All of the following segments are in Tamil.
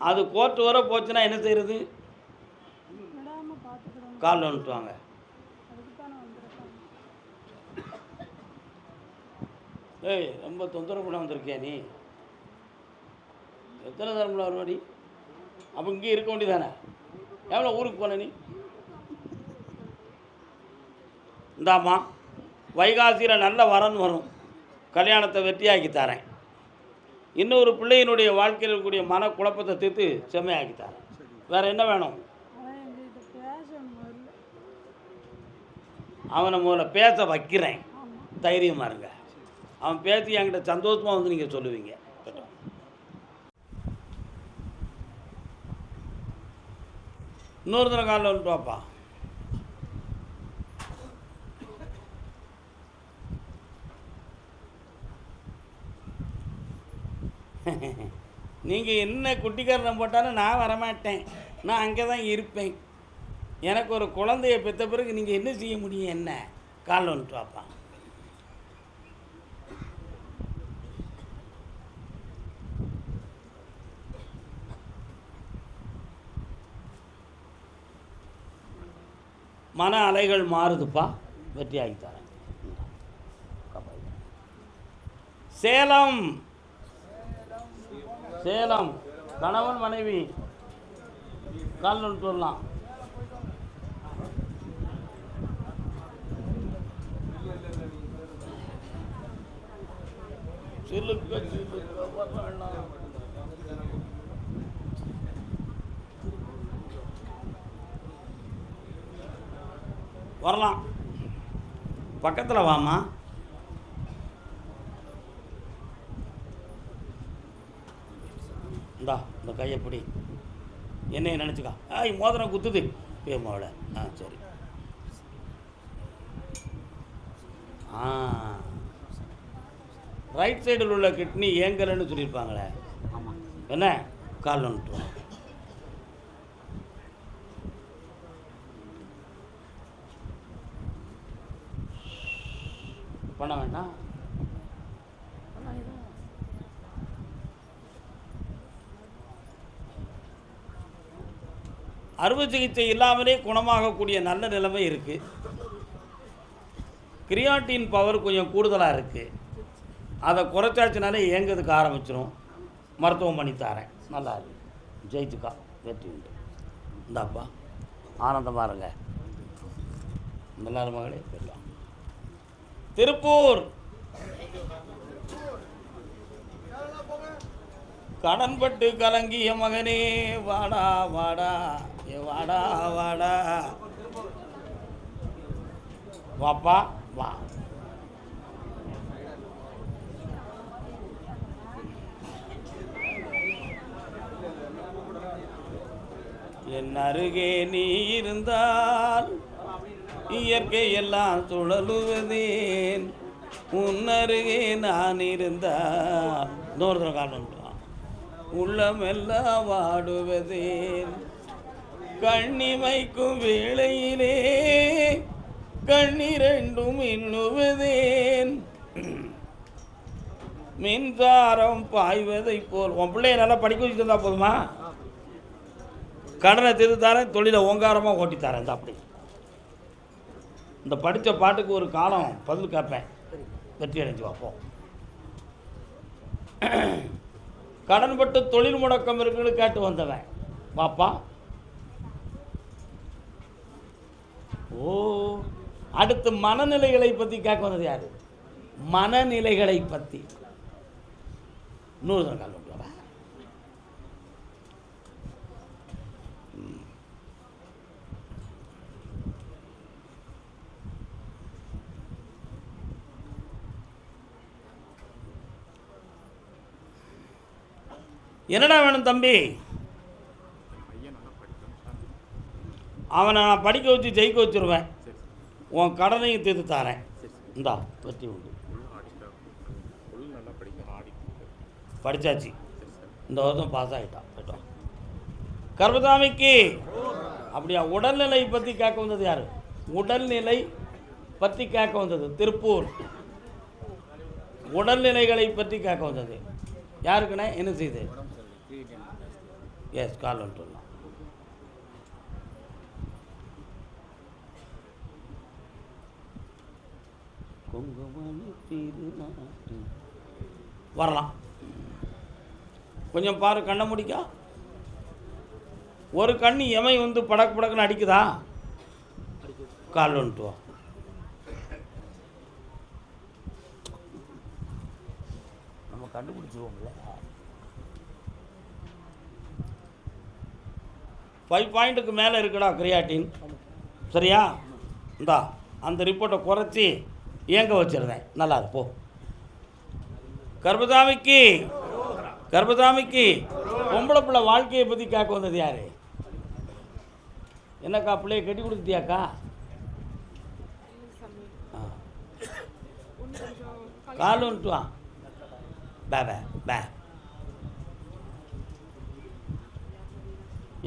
அது கோர்ட்டு வர போச்சுன்னா என்ன செய்கிறது காலில் வந்துட்டுவாங்க ஏய் ரொம்ப தொந்தரவு பண்ண வந்திருக்கியா நீ? எத்தனை தரமுல வருவாடி அப்போ இங்கே இருக்க வேண்டியதானே எவ்வளோ ஊருக்கு போன நீ? இந்தாம்மா வைகாசியில் நல்ல வரன் வரும். கல்யாணத்தை வெற்றியாக்கி தரேன். இன்னொரு பிள்ளையினுடைய வாழ்க்கையில் இருக்கக்கூடிய மன குழப்பத்தை தீர்த்து செம்மையாக்கி தரேன் வேறு என்ன வேணும்? அவனை முதல்ல பேச வைக்கிறேன். தைரியமாக இருங்க. அவன் பேசி என்கிட்ட சந்தோஷமாக வந்து நீங்கள் சொல்லுவீங்க. இன்னொரு காலில் வந்துட்டு வாப்பா. நீங்கள் என்ன குட்டிக்காரனை போட்டாலும் நான் வரமாட்டேன். நான் அங்கே தான் இருப்பேன். எனக்கு ஒரு குழந்தைய பெற்ற பிறகு நீங்கள் என்ன செய்ய முடியும் என்ன? கால் ஒன்று பார்ப்பான் மன அலைகள் மாறுதுப்பா. வெற்றியாகி தரேன் சேலம். சேலம் கணவன் மனைவி. கால் வரலாம் சிலுக்க சிலுக்க வரலாம் வரலாம். பக்கத்தில் வாம்மா. கையை பிடி என்னைய நினச்சிக்கா? ஆய் மோதிரம் குத்துது. பேமாவில் ஆ சரி. ஆ. ரைட் சைடில் உள்ள கிட்னி ஏங்கலைன்னு சொல்லியிருப்பாங்களே. ஆமாம் என்ன? கால் வந்துட்டு பண்ண வேண்டாம். அறுவை சிகிச்சை இல்லாமலே குணமாகக்கூடிய நல்ல நிலைமை இருக்குது கிரியாட்டின் பவர் கொஞ்சம் கூடுதலாக இருக்குது அதை குறைச்சாச்சுனாலே இயங்குறதுக்கு ஆரம்பிச்சிடும் மருத்துவம் பண்ணி தரேன். நல்லா இருக்கு. ஜெயிச்சுக்கா. வெற்றி உண்டு. இந்தாப்பா. ஆனந்தமாக இருங்க. நல்லா மகளே போயிடலாம் திருப்பூர். கடன்பட்டு கலங்கிய மகனே வாடா வாடா. வாடா வாடா. வாப்பா வா. என் அருகே நீ இருந்தால் இயற்கை எல்லாம் சுழலுவதேன். உன் அருகே நான் இருந்தால். இன்னொரு காரணம் உள்ளமெல்லாம் வாடுவதேன். கண்ணிமைக்கும் வேளையிலே கண்ணிரண்டும் எண்ணுவதேன். மின்சாரம் பாய்வதை போல். உன் பிள்ளைய நல்லா படிக்க வச்சுருந்தா போதுமா? கடனை திருத்தாரன் தரேன் தொழிலை ஓங்காரமாக ஓட்டித்தாரன் தரேன் இந்த அப்படி. இந்த படித்த பாட்டுக்கு ஒரு காலம் பதில் கேட்பேன். வெற்றி அடைஞ்சு பார்ப்போம் கடன்பட்டு தொழில் முடக்கம் இருக்குன்னு கேட்டு வந்தவன். பாப்பா ஓ அடுத்து மனநிலைகளை பற்றி கேட்க வந்தது யார்? மனநிலைகளை பற்றி இன்னொரு தடவை கால் என்னடா வேணும் தம்பி? அவனை நான் படிக்க வச்சு ஜெயிக்க வச்சிருவேன். உன் கடனையும் தீர்த்து தரேன். இந்தா வெற்றி உண்டு. படித்தாச்சு இந்த வருஷம் பாஸ் ஆகிட்டான் போயிட்டோம் கர்மசாமிக்கு அப்படியா உடல்நிலை பற்றி கேட்க வந்தது யார்? உடல்நிலை பற்றி கேட்க வந்தது. திருப்பூர். உடல்நிலைகளை பற்றி கேட்க வந்தது. யாருக்குண்ணே? என்ன செய்யுது எஸ் கால் வந்துட்டு வரலாம். கொஞ்சம் பாரு கண்ணை முடிக்கா. ஒரு கண்ணு எமை வந்து படக்கு படக்குன்னு அடிக்குதா? கால் வந்துட்டு நம்ம கண்டுபிடிச்சிருவோம்ல. ஃபைவ் பாயிண்ட்டுக்கு மேலே இருக்குடா கிரியாட்டின். சரியா? இந்தா அந்த ரிப்போர்ட்டை குறைச்சி இயங்க வச்சிருந்தேன். நல்லா போ. கர்பதாமிக்கு கர்பதாமிக்கு பொம்பளை பிள்ளை வாழ்க்கையை பற்றி கேட்க வந்தது யார்? என்னக்கா பிள்ளைய கட்டி கொடுத்தியாக்கா கால் வந்துட்டு வா. பே பே பே.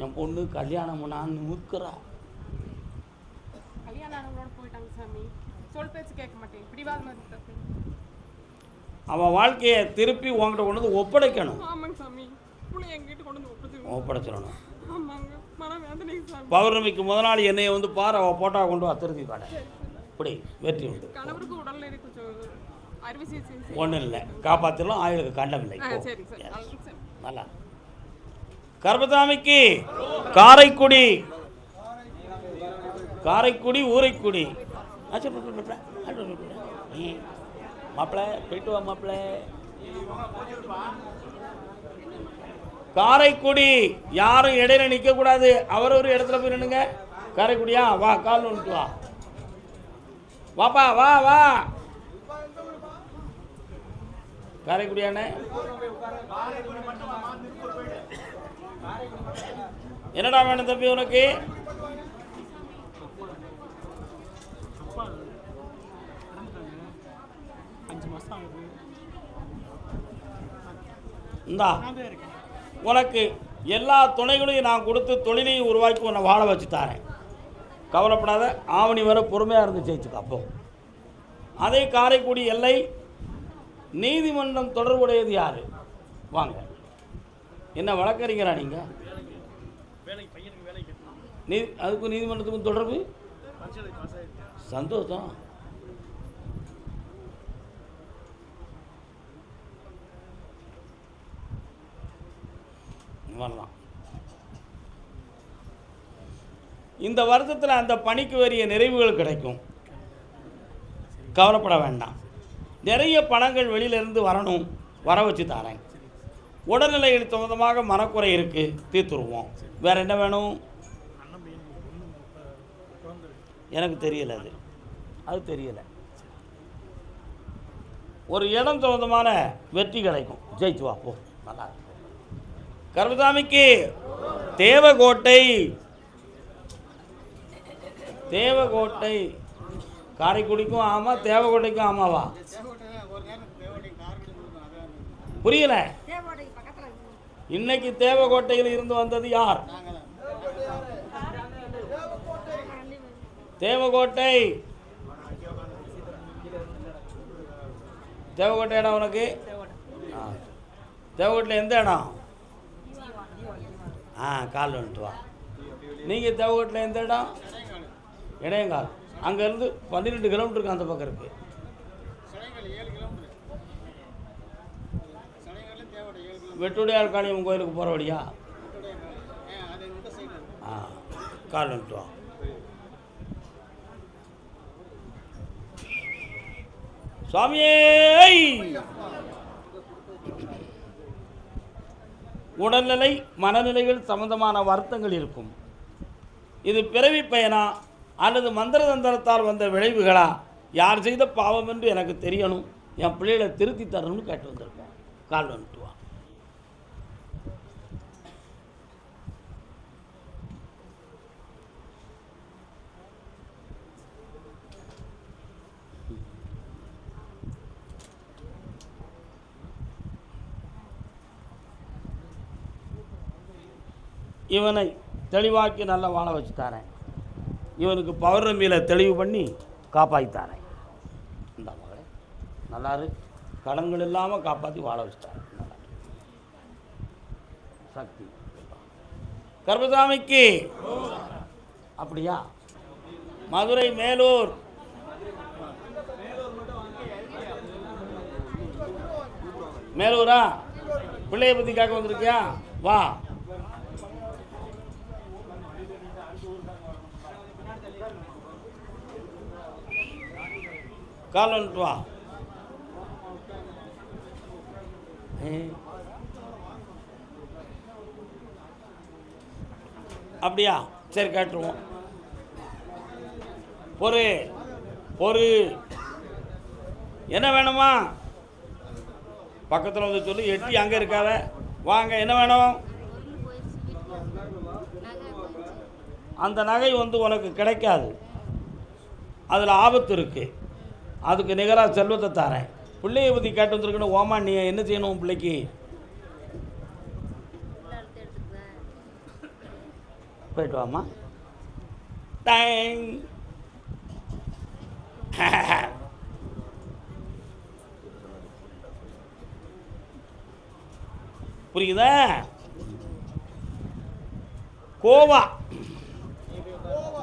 என் பொண்ணு கல்யாணம் பண்ணான்னு முக்கிறா கல்யாணம் போயிட்டாங்க சாமி. சொல் பேச்சு கேட்க மாட்டேன். இருக்கு? அவன் வாழ்க்கையை திருப்பி உங்ககிட்ட கொண்டு வந்து ஒப்படைக்கணும். ஆமாங்க சாமி. புள்ளை எங்கிட்ட கொண்டு வந்து ஒப்படைச்சிடணும். ஆமாங்க. மன வேதனைங்க சாமி. பௌர்ணமிக்கு முத நாள் என்னையை வந்து பாரு அவள் போட்டா கொண்டு வா திருத்தி காட இப்படி வெற்றி உண்டு. கணவருக்கு உடல்நிலை கொஞ்சம் அறுவை சிகிச்சை செய்ய- ஒன்றும் இல்லை. காப்பாற்றிடலாம் ஆயுளுக்கு சார். நல்லது சார். நல்லா. கர்பதாமிக்கு காரைக்குடி. காரைக்குடி ஊரைக்குடி. ஆச்சு பா, பா, பா, போயிட்டு வா மாப்பிளை. காரைக்குடி. யாரும் இடையில நிற்க கூடாது. அவர் ஒரு இடத்துல போய் நின்னுங்க காரைக்குடியா? வா கால் வந்துட்டு வா. வாப்பா வா வா. காரைக்குடியானே என்னடா வேணும் தம்பி உனக்கு? இந்தா உனக்கு எல்லா துணைகளையும் நான் கொடுத்து தொழிலையும் உருவாக்கி உன்னை வாழ வச்சு தரேன். கவலைப்படாத ஆவணி வர பொறுமையாக இருந்து ஜெயிச்சுக்க அப்போ. அதே காரைக்குடி எல்லை நீதிமன்றம் தொடர்புடையது யார்? வாங்க. என்ன வழக்கறிஞரா நீங்கள் நீ அதுக்கும் நீதிமன்றத்துக்கும் தொடர்பு? சந்தோஷம். வரலாம் இந்த வருஷத்தில் அந்த பணிக்கு வரிய நிறைவுகள் கிடைக்கும். கவலைப்பட வேண்டாம். நிறைய பணங்கள் வெளியிலேருந்து வரணும் வர வச்சு தரேன். உடல்நிலைகள் சம்மந்தமாக மனக்குறை இருக்குது தீர்த்துருவோம். வேற என்ன வேணும்? எனக்கு தெரியல அது. அது தெரியல. ஒரு இடம் சம்மந்தமான வெற்றி கிடைக்கும். ஜெயிச்சு வா போ. நல்லா இருக்கும் கருமசாமிக்கு தேவகோட்டை. தேவகோட்டை. காரைக்குடிக்கும் ஆமா தேவகோட்டைக்கும் ஆமாவா? புரியல? இன்னைக்கு தேவகோட்டையில் இருந்து வந்தது யார்? தேவகோட்டை. தேவகோட்டை இடம் உனக்கு? தேவகோட்டையில் எந்த இடம்? ஆ கால் வந்துட்டு வா. நீங்கள் தேவகோட்டில் எந்த இடம்? இடையங்கால். அங்கேருந்து பன்னிரெண்டு கிலோமீட்டருக்கு அந்த பக்கம் இருக்குது வெட்டுடையார் காளியம்மன் கோயிலுக்கு போகிற வழியா? ஆ கால் வந்துட்டு வா. சுவாமியே உடல்நிலை மனநிலைகள் சம்பந்தமான வருத்தங்கள் இருக்கும். இது பிறவி பயனா அல்லது மந்திர தந்திரத்தால் வந்த விளைவுகளா? யார் செய்த பாவம் என்று எனக்கு தெரியணும். என் பிள்ளைகளை திருத்தி தரணும்னு கேட்டு வந்திருக்கோம் கால் வந்துட்டு வா இவனை தெளிவாக்கி நல்லா வாழ வச்சு தரேன் இவனுக்கு பௌர்ணமியில் தெளிவு பண்ணி காப்பாற்றித்தாரேன் இந்த மகளே நல்லா கடன்கள் இல்லாமல் காப்பாற்றி வாழ வச்சு தரேன் சக்தி. கர்பசாமிக்கு அப்படியா? மதுரை மேலூர். மேலூரா? பிள்ளைய பற்றி கேட்க வந்திருக்கியா? வா. கால் வந்துட்டு வா. அப்படியா? சரி கேட்டுருவோம். பொறு பொறு. என்ன வேணுமா? பக்கத்தில் வந்து சொல்லு எட்டி அங்கே இருக்காத. வாங்க என்ன வேணும்? அந்த நகை வந்து உனக்கு கிடைக்காது. அதில் ஆபத்து இருக்குது அதுக்கு நிகராக செல்வத்தை தரேன். பிள்ளையை பற்றி கேட்டு வந்துருக்கணும் ஓமா நீ என்ன செய்யணும் உன் பிள்ளைக்கு? போயிட்டு வாமா டைம் புரியுதா? கோவா.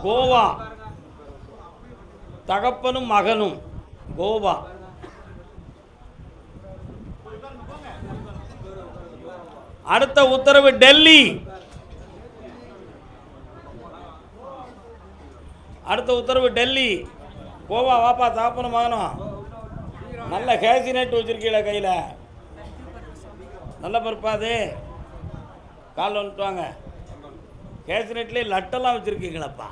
கோவா. தகப்பனும் மகனும். கோவா. அடுத்த உத்தரவு டெல்லி. அடுத்த உத்தரவு டெல்லி. கோவா வாப்பா தகப்பனும் மகனும் நல்ல கேசி நெட் வச்சிருக்கீங்களே கையில். நல்ல பருப்பா அது. காலில் வந்துட்டு வாங்க. கேசி நெட்லேயே லட்டெல்லாம் வச்சுருக்கீங்களப்பா.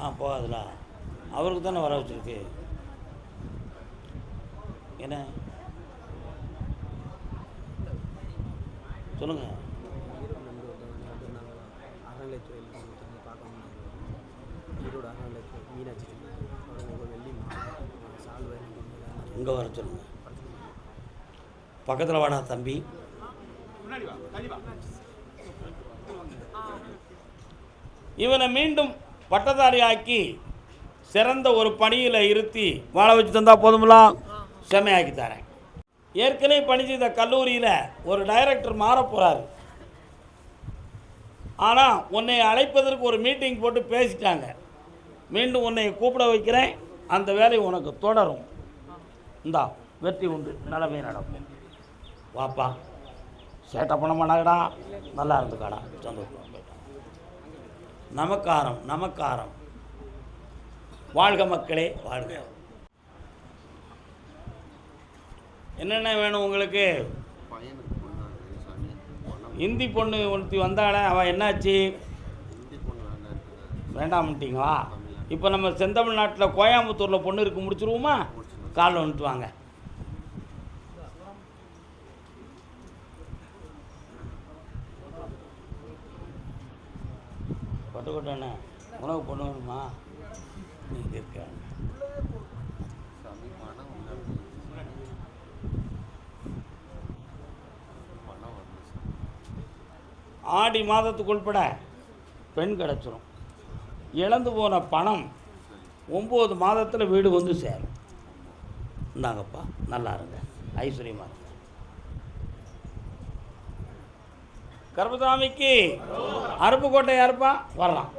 ஆ போகாதுலாம் அவருக்கு தானே வர வச்சுருக்கு? என்ன? சொல்லுங்க. மீனாட்சி வெள்ளி இங்கே வர சொல்லுங்க. பக்கத்தில் வாடா தம்பி. இவனை மீண்டும் பட்டதாரி ஆக்கி சிறந்த ஒரு பணியில் இருத்தி வாழ வச்சு தந்தா போதுங்களா செம்மையாக்கி தரேன். ஏற்கனவே பணி செய்த கல்லூரியில் ஒரு டைரக்டர் மாற போகிறாரு ஆனால் உன்னை அழைப்பதற்கு ஒரு மீட்டிங் போட்டு பேசிட்டாங்க. மீண்டும் உன்னை கூப்பிட வைக்கிறேன். அந்த வேலை உனக்கு தொடரும். இந்தா வெற்றி உண்டு. நல்லவே நடக்கும். வாப்பா. சேட்டை பண்ண மாட்டாங்கடா. நல்லா இருந்துக்காடா. சந்தோஷம் நமக்காரம் நமக்காரம். வாழ்க மக்களே வாழ்க. என்னென்ன வேணும் உங்களுக்கு? இந்தி பொண்ணு ஒருத்தி வந்தாளே அவள் என்னாச்சு? வேண்டாம்ட்டிங்களா வேண்டாம் இப்போ நம்ம செந்தமிழ்நாட்டில் கோயம்புத்தூரில் பொண்ணு இருக்கு முடிச்சிருவோமா? காலில் வந்துட்டு வாங்க. கொட்டை கொட்டண்ணே உணவு பொண்ணு வேணுமா நீங்கள் இருக்க ஆடி மாதத்துக்கு உட்பட பெண் கிடச்சிரும். இழந்து போன பணம் ஒம்பது மாதத்தில் வீடு வந்து சேரும். இந்தாங்கப்பா நல்லா இருங்க. ஐஸ்வர்யமாக இருங்க கருப்பசாமிக்கு அருப்புக்கோட்டை யாருப்பா? வரலாம்.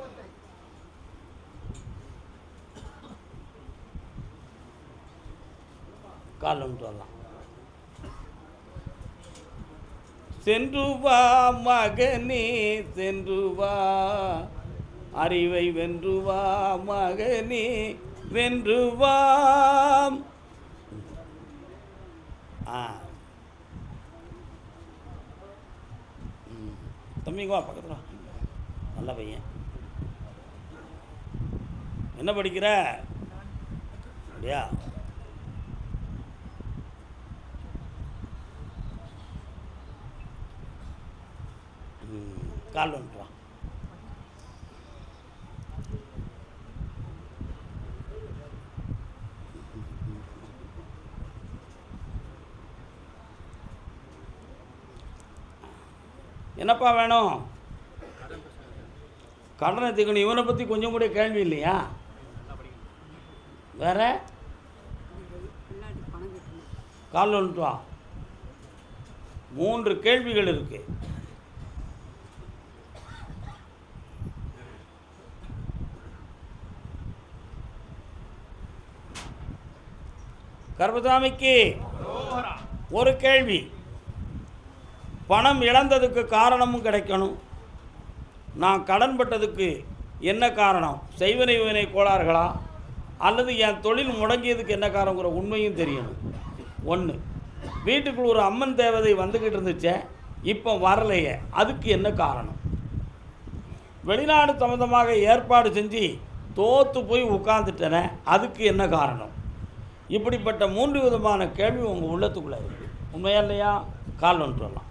காலம் வந்துட்டு வரலாம் சென்று வா மகனே சென்று வா அறிவை வென்று வா மகனே வென்று வாம் ஆ தம்பிங்க வா பக்கத்தில் நல்ல பையன். என்ன படிக்கிற? அப்படியா? கால் வந்துட்டுவா என்னப்பா வேணும்? கடனை தீக்கணும். இவனை பற்றி கொஞ்சம் கூட கேள்வி இல்லையா? வேற? கால் வந்துட்டு வா மூன்று கேள்விகள் இருக்குது கர்பசாமிக்கு ஒரு கேள்வி. பணம் இழந்ததுக்கு காரணமும் கிடைக்கணும். நான் கடன்பட்டதுக்கு என்ன காரணம்? செய்வனை வினை கோளாறுகளா? அல்லது என் தொழில் முடங்கியதுக்கு என்ன காரணங்கிற உண்மையும் தெரியணும். ஒன்று வீட்டுக்குள்ள ஒரு அம்மன் தேவதை வந்துக்கிட்டு இருந்துச்சே இப்போ வரலையே அதுக்கு என்ன காரணம்? வெளிநாடு சம்மந்தமாக ஏற்பாடு செஞ்சு தோற்று போய் உட்காந்துட்டேனே அதுக்கு என்ன காரணம்? இப்படிப்பட்ட மூன்று விதமான கேள்வி உங்கள் உள்ளத்துக்குள்ளே இருக்குது உண்மையா இல்லையா? கால் வந்துட்டு வரலாம்.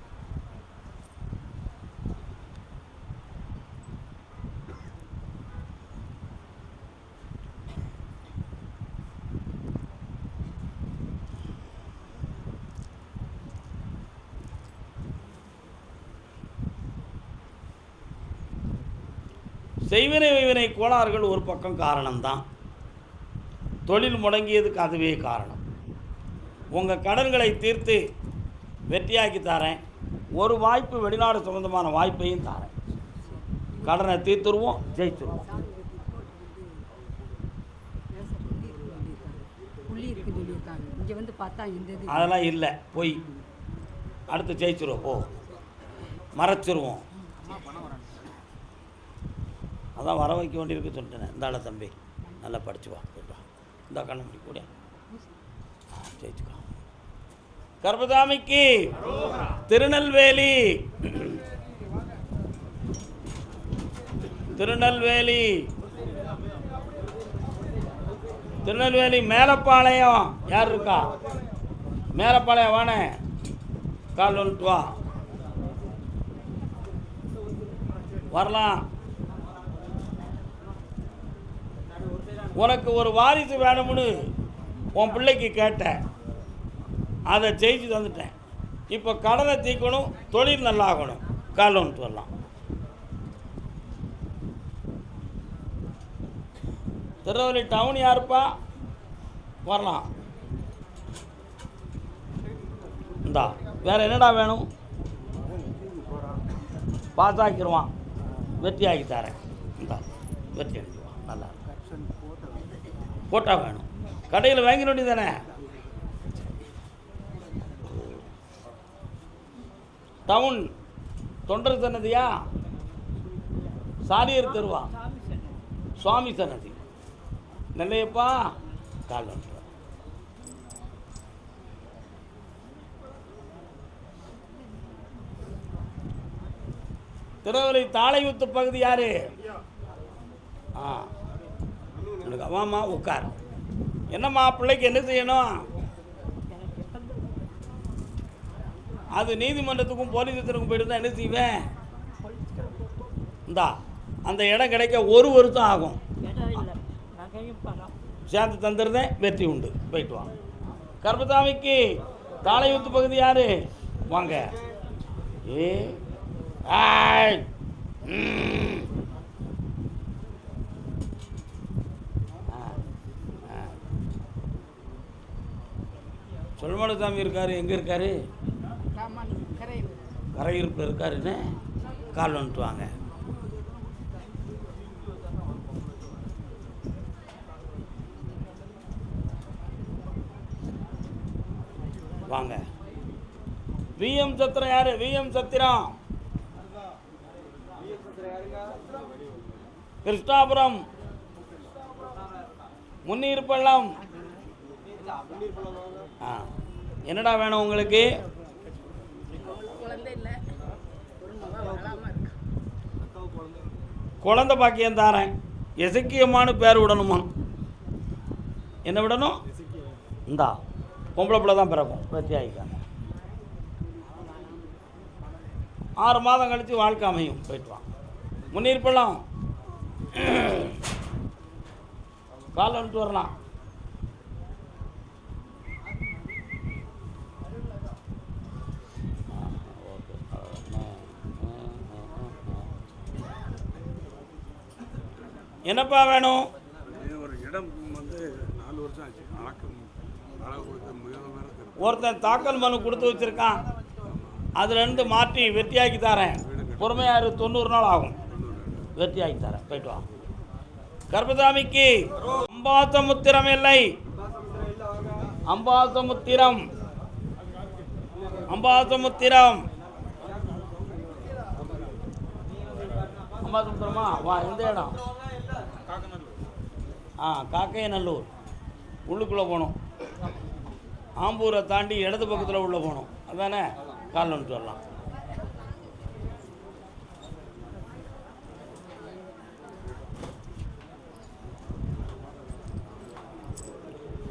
செய்வினை வைவினை கோளாறுகள் ஒரு பக்கம் காரணம்தான். தொழில் முடங்கியதுக்கு அதுவே காரணம். உங்கள் கடன்களை தீர்த்து வெற்றியாக்கி தரேன். ஒரு வாய்ப்பு வெளிநாடு சம்பந்தமான வாய்ப்பையும் தரேன். கடனை தீர்த்துருவோம் ஜெயிச்சிருவோம் அதெல்லாம் இல்லை போய் அடுத்து ஜெயிச்சிருவோம் போ. மறைச்சிருவோம். அதான் வர வைக்க வேண்டியிருக்கு சொல்லிட்டேன் இந்தாள தம்பி நல்லா படிச்சு வா. இந்த கண்ணு கூட ஜெயிச்சுக்கோ கர்பதாமிக்கு திருநெல்வேலி திருநெல்வேலி திருநெல்வேலி மேலப்பாளையம் யார் இருக்கா மேலப்பாளையம் வானே கால் வந்துட்டு வா. வரலாம். உனக்கு ஒரு வாரிசு வேணும்னு உன் பிள்ளைக்கு கேட்டேன். அதை ஜெயிச்சு தந்துட்டேன். இப்போ கடனை தீக்கணும் தொழில் நல்லாகணும். கால் வந்துட்டு வரலாம். திருநெல்வேலி டவுன் யாருப்பா? வரலாம். இந்தா வேறு என்னடா வேணும்? பாஸ் ஆக்கிடுவான். வெற்றி ஆக்கி தரேன். இந்தா வெற்றி. போட்டா வேணும். கடையில் வாங்கிட வேண்டியதானே டவுன். தொண்டர் சன்னதியா? சாலியர் தெருவா? சுவாமி சன்னதி. நெல்லையப்பா கால் திருவலை தாளையூத்து பகுதி யாரு? ஆ. உனக்கு அவாமா உட்கார். என்னம்மா பிள்ளைக்கு என்ன செய்யணும்? அது நீதிமன்றத்துக்கும் போலீஸ் ஸ்டேஷனுக்கும் போயிட்டு தான் என்ன செய்வேன்? இந்தா அந்த இடம் கிடைக்க ஒரு வருஷம் ஆகும். சேர்ந்து தந்துருந்தேன் வெற்றி உண்டு. போயிட்டு வாங்க கர்பதாமிக்கு தாளையூத்து பகுதி யாரு? வாங்க. ஏ ஆய் ம். ஆ, ஆ. சொல்மன சாமி எங்கே இருக்கார்? இருக்காரு கரையிருப்பில் இருக்காருன்னு கால் வந்துட்டு வாங்க. வாங்க. விஎம் சத்திரம் யாரு? விஎம் சத்திரம். கிருஷ்ணாபுரம் முன்னீர் பள்ளம். ஆ. என்னடா வேணும் உங்களுக்கு? குழந்தை பாக்கியம் தாரேன். எசக்கியமான பேர் விடணுமா? என்ன விடணும்? இந்தா பொம்பளை பிள்ளை தான் பிறக்கும். வெற்றி ஆகிக்காங்க ஆறு மாதம் கழித்து வாழ்க்கை அமையும். போயிட்டு வாங்க முன்னீர் பள்ளம் கால் வந்துட்டு வரலாம் ஆ, ஓகே. ஆ, ஆ, ஆ, ஆ, ஆ. என்னப்பா வேணும் இது ஒரு இடம் வந்து நாலு வருஷம் ஆச்சு அளக்கம் அளவு கொடுத்த முதல்வர் திரு- ஒருத்தன் தாக்கல் மனு கொடுத்து வச்சிருக்கான். அதுலேருந்து மாற்றி வெற்றியாக்கி தரேன். பொறுமையாரு தொண்ணூறு நாள் ஆகும். வெற்றியாக்கி தரேன். போயிட்டு வா. கர்பதாமிக்கு அம்பாத்த முத்திரம் இல்லை. அம்பாசமுத்திரம். அம்பாசமுத்திரம். அம்பாசமுத்திரமா? வா எந்த இடம். ஆ காக்கையநல்லூர். உள்ளுக்குள்ளே போகணும். ஆம்பூரை தாண்டி இடது பக்கத்தில் உள்ளே போகணும். அதானே? காலில் வந்துட்டு வரலாம்.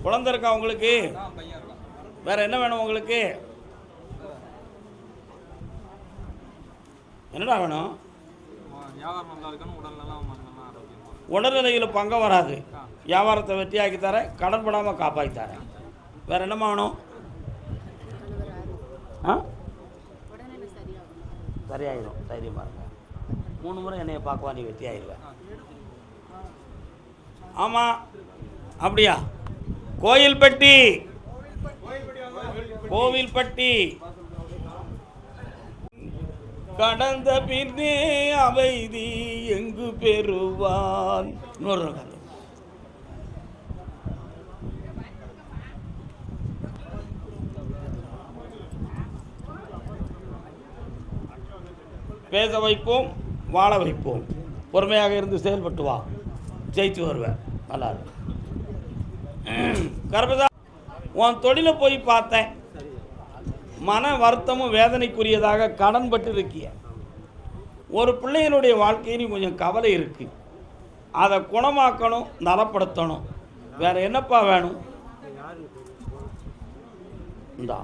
குழந்த இருக்கா உங்களுக்கு? வேற என்ன வேணும் உங்களுக்கு? என்னடா வேணும்? வியாபாரம் நல்லா இருக்கணும். உடல் நல்லா நல்லா உடல்நிலையில் பங்கம் வராது. வியாபாரத்தை வெற்றியாக்கி தரேன் கடன் படாமல் காப்பாற்றி தரேன் வேற என்னமா வேணும் ஆ? சரியாயிடும் தைரியமாக இருங்க. மூணு முறை என்னைய பார்க்குவா நீ வெற்றி ஆயிடுவேன் ஆமாம் அப்படியா? கோயில்பட்டி. கோவில்பட்டி கடந்த பின்னே அமைதி எங்கு பெறுவான்? இன்னொரு கதை பேச வைப்போம் வாழ வைப்போம். பொறுமையாக இருந்து செயல்பட்டு வா. ஜெயிச்சு வருவேன். நல்லா இருக்கும் கர்பதா உன் தொழிலை போய் பார்த்தேன். மன வருத்தமும் வேதனைக்குரியதாக கடன்பட்டு இருக்கிய ஒரு பிள்ளைகளுடைய வாழ்க்கையிலையும் கொஞ்சம் கவலை இருக்குது அதை குணமாக்கணும் நலப்படுத்தணும். வேறு என்னப்பா வேணும்? இந்தா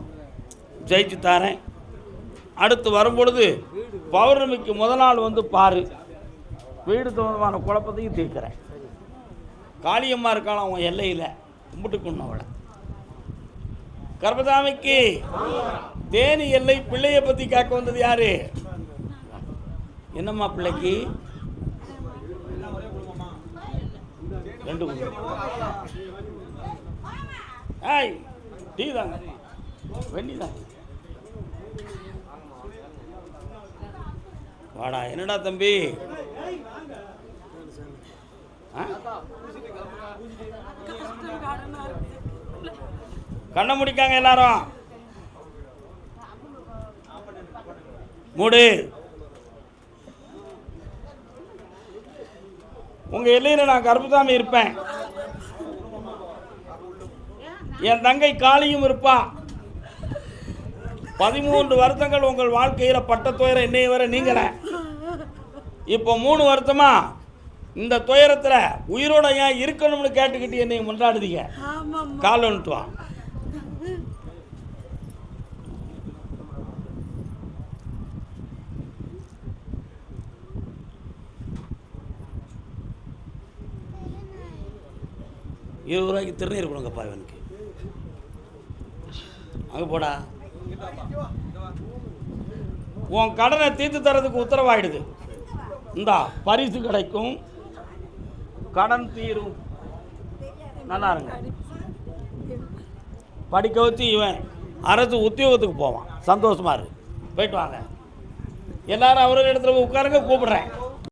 ஜெயிச்சு தரேன். அடுத்து வரும்பொழுது பௌர்ணமிக்கு முதல் நாள் வந்து பாரு. வீடு சம்பந்தமான குழப்பத்தையும் தீர்க்கிறேன். காளியம்மா இருக்காளாம் அவன் எல்லையில்? கும்பிட்டுக்கணும் அவளை. கர்பதாமிக்கு தேனி எல்லை பிள்ளைய பற்றி கேட்க வந்தது யாரு? என்னம்மா பிள்ளைக்கு? ரெண்டு ஆய் டீ தாங்க. வெண்ணி தான். வாடா என்னடா தம்பி? ஆ? கண்ணை முடிக்காங்க எல்லாரும். மூடு. உங்க எல்லையில நான் கருப்புசாமி இருப்பேன். என் தங்கை காளியும் இருப்பா. பதிமூன்று வருஷங்கள் உங்கள் வாழ்க்கையில பட்ட துயரம் இன்னைய வரை நீங்கள இப்போ மூணு வருஷமா இந்த துயரத்துல உயிரோட ஏன் இருக்கணும்னு கேட்டுக்கிட்டு என்னை முன்னாடுதீங்க கால் வந்துட்டு இருபது ரூபாய்க்கு திருநீர் கொடுங்கப்பா இவனுக்கு. அங்கே போடா. உன் கடனை தீர்த்து தரதுக்கு உத்தரவாயிடுது. இந்தா பரிசு கிடைக்கும். கடன் தீரும். நல்லா இருங்க. படிக்க வச்சு இவன் அரசு உத்தியோகத்துக்கு போவான். சந்தோஷமா இரு. போயிட்டு வாங்க. எல்லாரும் அவர்கள் இடத்துல உட்காருங்க கூப்பிடுறேன்.